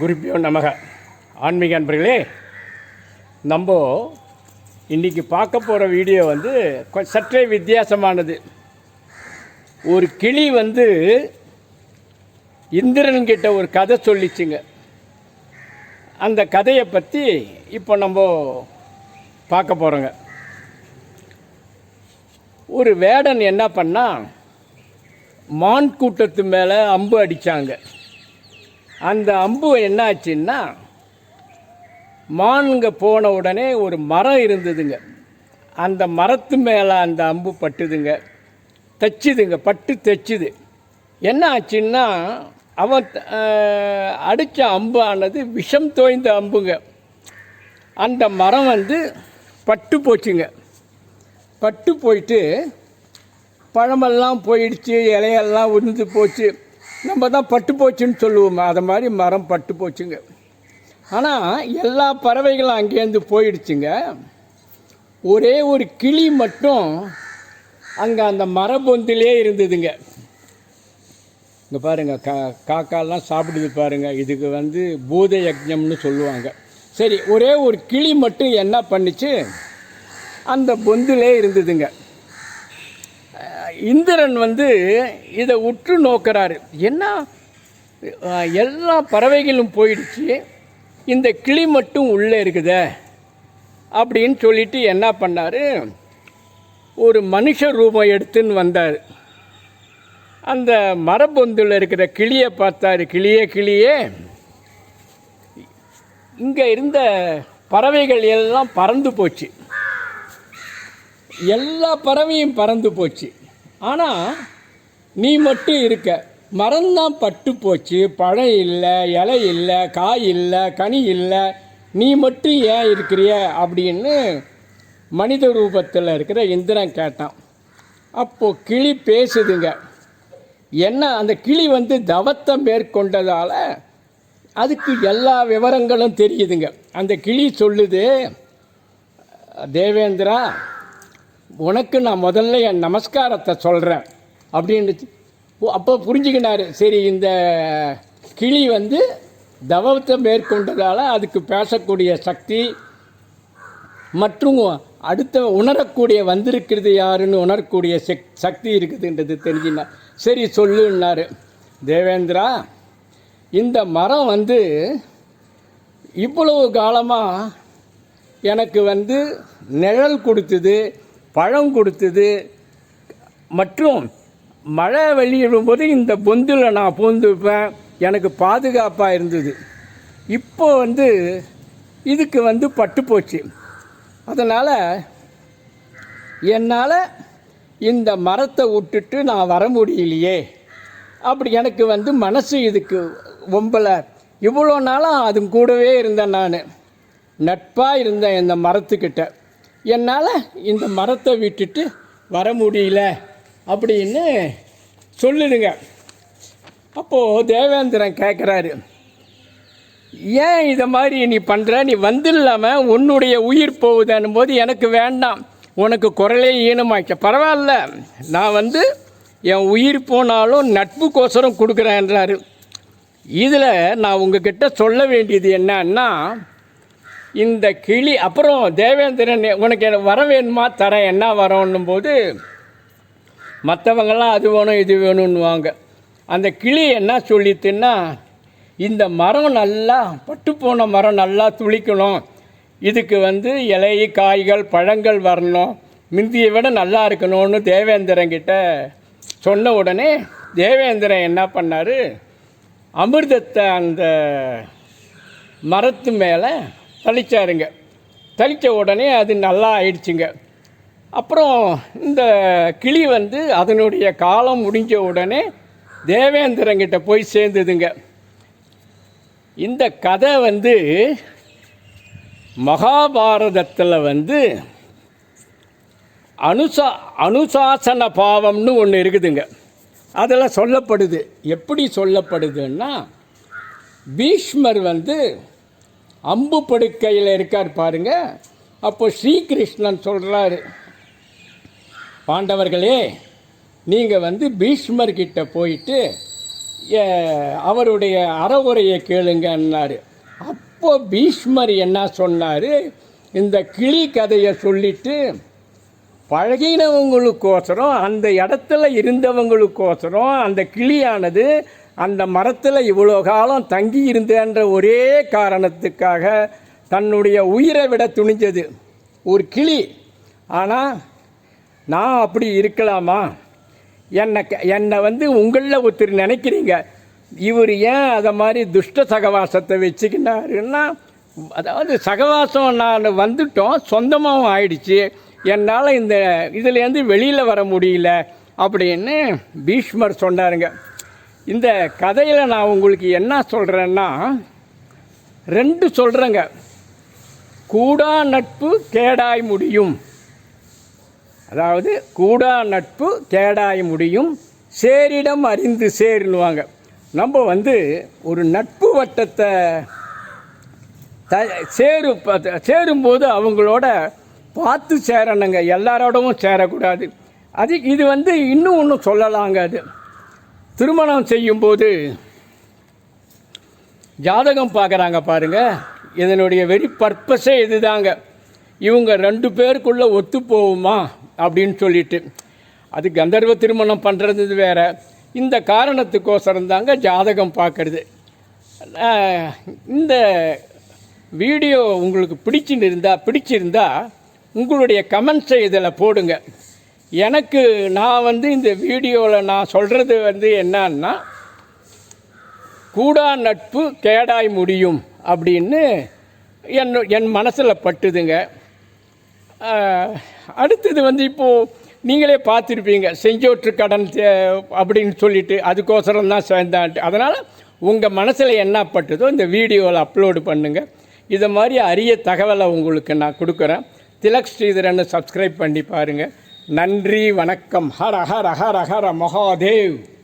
குருப்பியோ நமக. ஆன்மீக அன்பர்களே நம்ம இன்றைக்கி பார்க்க போகிற வீடியோ வந்து கொ- சற்றே வித்தியாசமானது. ஒரு கிளி வந்து இந்திரன் கிட்ட ஒரு கதை சொல்லிச்சுங்க. அந்த கதையை பற்றி இப்போ நம்ம பார்க்க போகிறோங்க ஒரு வேடன் என்ன பண்ணால் மான் கூட்டத்து மேலே அம்பு அடித்தாங்க அந்த அம்பு என்னாச்சுன்னா மானுங்க போன உடனே ஒரு மரம் இருந்ததுங்க. அந்த மரத்து மேலே அந்த அம்பு பட்டுதுங்க. தைச்சுதுங்க பட்டு தைச்சுது. என்ன ஆச்சுன்னா அவன் அடித்த அம்பு ஆனது விஷம் தோய்ந்த அம்புங்க. அந்த மரம் வந்து பட்டு போச்சுங்க. பட்டு போயிட்டு பழமெல்லாம் போயிடுச்சு இலையெல்லாம் உருந்து போச்சு. நம்ம தான் பட்டு போச்சுன்னு சொல்லுவோம் அதை மாதிரி மரம் பட்டு போச்சுங்க. ஆனால் எல்லா பறவைகளும் அங்கேருந்து போயிடுச்சுங்க. ஒரே ஒரு கிளி மட்டும் அங்கே அந்த மரபொந்திலே இருந்ததுங்க. இங்கே பாருங்கள் கா காக்காலாம் சாப்பிடுது பாருங்கள் இதுக்கு வந்து பூத யஜ்ஞம்னு சொல்லுவாங்க. சரி ஒரே ஒரு கிளி மட்டும் என்ன பண்ணுச்சு? அந்த பொந்திலே இருந்ததுங்க. இந்திரன் வந்து இதை உற்று நோக்கிறாரு. என்ன? எல்லா பறவைகளும் போயிடுச்சு. இந்த கிளி மட்டும் உள்ளே இருக்குதே அப்படின்னு சொல்லிட்டு என்ன பண்ணார்? ஒரு மனுஷ ரூபம் எடுத்துன்னு வந்தார். அந்த மரபொந்தில் இருக்கிற கிளியை பார்த்தாரு. கிளியே கிளியே. இங்கே இருந்த பறவைகள் எல்லாம் பறந்து போச்சு. எல்லா பறவையும் பறந்து போச்சு. ஆனால் நீ மட்டும் இருக்க. மரம்தான் பட்டு போச்சு. பழம் இல்லை இலை இல்லை காய் இல்லை கனி இல்லை. நீ மட்டும் ஏன் இருக்கிறிய? அப்படின்னு மனித ரூபத்தில் இருக்கிற இந்திரன் கேட்டான். அப்போது கிளி பேசுதுங்க. என்ன அந்த கிளி வந்து தவத்தை மேற்கொண்டதால் அதுக்கு எல்லா விவரங்களும் தெரியுதுங்க. அந்த கிளி சொல்லுது தேவேந்திரா உனக்கு நான் முதல்ல என் நமஸ்காரத்தை சொல்கிறேன் அப்படின்னு அப்போ புரிஞ்சுக்கினாரு. சரி இந்த கிளி வந்து தவத்தை மேற்கொண்டதால் அதுக்கு பேசக்கூடிய சக்தி மற்றும் அடுத்த உணரக்கூடிய வந்திருக்கிறது யாருன்னு உணரக்கூடிய சக் சக்தி இருக்குதுன்றது தெரிஞ்சினார் சரி சொல்லுன்னாரு. தேவேந்திரா இந்த மரம் வந்து இவ்வளவு காலமாக எனக்கு வந்து நிழல் கொடுத்தது பழம் கொடுத்தது. மற்றும் மழை வெளியிடும்போது இந்த பொந்தில் நான் பூந்துப்பேன். எனக்கு பாதுகாப்பாக இருந்தது. இப்போ வந்து இதுக்கு வந்து பட்டு போச்சு. அதனால் என்னால் இந்த மரத்தை விட்டுட்டு நான் வர முடியலையே. அப்படி எனக்கு வந்து மனசு இதுக்கு ஒம்பலை. இவ்வளோ நாளாக அது கூடவே இருந்தேன் நான். நட்பாக இருந்தேன் இந்த மரத்துக்கிட்ட. என்னால் இந்த மரத்தை விட்டுட்டு வர முடியல அப்படின்னு சொல்லிடுங்க அப்போது தேவேந்திரன் கேட்குறாரு ஏன் இதை மாதிரி நீ பண்ணுற நீ வந்துடலாமல் உன்னுடைய உயிர் போகுதுன்னும் போது எனக்கு வேண்டாம். உனக்கு குரலே ஈனமாக்க. பரவாயில்ல. நான் வந்து என் உயிர் போனாலும் நட்புக்கோசரம் கொடுக்குறேன்றாரு. இதில் நான் உங்ககிட்ட சொல்ல வேண்டியது என்னன்னா இந்த கிளி அப்புறம் தேவேந்திரன் உனக்கு வர வேணுமா? தரேன். என்ன வரோன்னும் போது மற்றவங்கெல்லாம் அது வேணும் இது வேணும்னுவாங்க. அந்த கிளி என்ன சொல்லித்துன்னா இந்த மரம் நல்லா பட்டு போன மரம் நல்லா துளிக்கணும். இதுக்கு வந்து இலை காய்கள் பழங்கள் வரணும். முந்தியை விட நல்லா இருக்கணும்னு தேவேந்திரன் கிட்ட சொன்ன உடனே தேவேந்திரன் என்ன பண்ணார்? அமிர்தத்தை அந்த மரத்து மேலே தளிச்சாருங்க. தளித்த உடனே அது நல்லா ஆயிடுச்சுங்க. அப்புறம் இந்த கிளி வந்து அதனுடைய காலம் முடிஞ்ச உடனே தேவேந்திரங்கிட்ட போய் சேர்ந்ததுங்க. இந்த கதை வந்து மகாபாரதத்தில் வந்து அனுசா அனுசாசன பாவம்னு ஒன்று இருக்குதுங்க. அதில் சொல்லப்படுது. எப்படி சொல்லப்படுதுன்னா பீஷ்மர் வந்து அம்பு படுக்கையில் இருக்கார் பாருங்க. அப்போ ஸ்ரீகிருஷ்ணன் சொல்கிறாரு பாண்டவர்களே நீங்கள் வந்து பீஷ்மர்கிட்ட போயிட்டு ஏ, அவருடைய அறவுரையை கேளுங்கன்னாரு. அப்போ பீஷ்மர் என்ன சொன்னார் இந்த கிளி கதையை சொல்லிட்டு பழகினவங்களுக்கோசரம் அந்த இடத்துல இருந்தவங்களுக்கோசரம் அந்த கிளியானது அந்த மரத்தில் இவ்வளோ காலம் தங்கி இருந்தேன்ற ஒரே காரணத்துக்காக தன்னுடைய உயிரை விட துணிஞ்சது. ஒரு கிளி. ஆனால் நான் அப்படி இருக்கலாமா? என்னை க- என்னை வந்து உங்களில் ஒருத்தர் நினைக்கிறீங்க. இவர் ஏன் அதை மாதிரி துஷ்ட சகவாசத்தை வச்சுக்கினாருன்னா அதாவது சகவாசம் நான் வந்துட்டோம் சொந்தமாகவும் ஆயிடுச்சு. என்னால் இந்த இதுலேருந்து வெளியில் வர முடியல அப்படின்னு பீஷ்மர் சொன்னாருங்க. இந்த கதையில் நான் உங்களுக்கு என்ன சொல்கிறேன்னா ரெண்டு சொல்கிறேங்க கூடா நட்பு கேடாய் முடியும். அதாவது கூடா நட்பு கேடாய் முடியும். சேரிடம் அறிந்து சேருன்னுவாங்க. நம்ம வந்து ஒரு நட்பு வட்டத்தை த சேரு சேரும்போது அவங்களோட பார்த்து சேரணுங்க. எல்லாரோடவும் சேரக்கூடாது. அது இது வந்து இன்னும் ஒன்று சொல்லலாங்க அது. திருமணம் செய்யும்போது ஜாதகம் பார்க்குறாங்க பாருங்க. இதனுடைய வெறி பர்பஸே இதுதாங்க. இவங்க ரெண்டு பேருக்குள்ளே ஒத்து போகுமா அப்படின்னு சொல்லிட்டு. அது கந்தர்வ திருமணம் பண்ணுறது வேற. இந்த காரணத்துக்கோசரம் தாங்க ஜாதகம் பார்க்கறது. இந்த வீடியோ உங்களுக்கு பிடிச்சிருந்தா பிடிச்சிருந்தா உங்களுடைய கமெண்ட்ஸை இதில் போடுங்க. எனக்கு நான் வந்து இந்த வீடியோவில் நான் சொல்கிறது வந்து என்னன்னா கூடா நட்பு கேடாய் முடியும் அப்படின்னு என் என் மனசில் பட்டுதுங்க. அடுத்தது வந்து இப்போது நீங்களே பார்த்துருப்பீங்க செஞ்சோற்று கடன் அப்படின்னு சொல்லிட்டு அதுக்கோசரம் தான் சேர்ந்தான்ட்டு. அதனால் உங்கள் மனசில் என்ன பட்டுதோ இந்த வீடியோவில் அப்லோடு பண்ணுங்கள் இதை மாதிரி அரிய தகவலை உங்களுக்கு நான் கொடுக்குறேன். திலக் ஸ்ரீதரன்னு சப்ஸ்கிரைப் பண்ணி பாருங்கள் நன்றி வணக்கம். ஹர ஹர ஹர ஹர மகாதேவ்.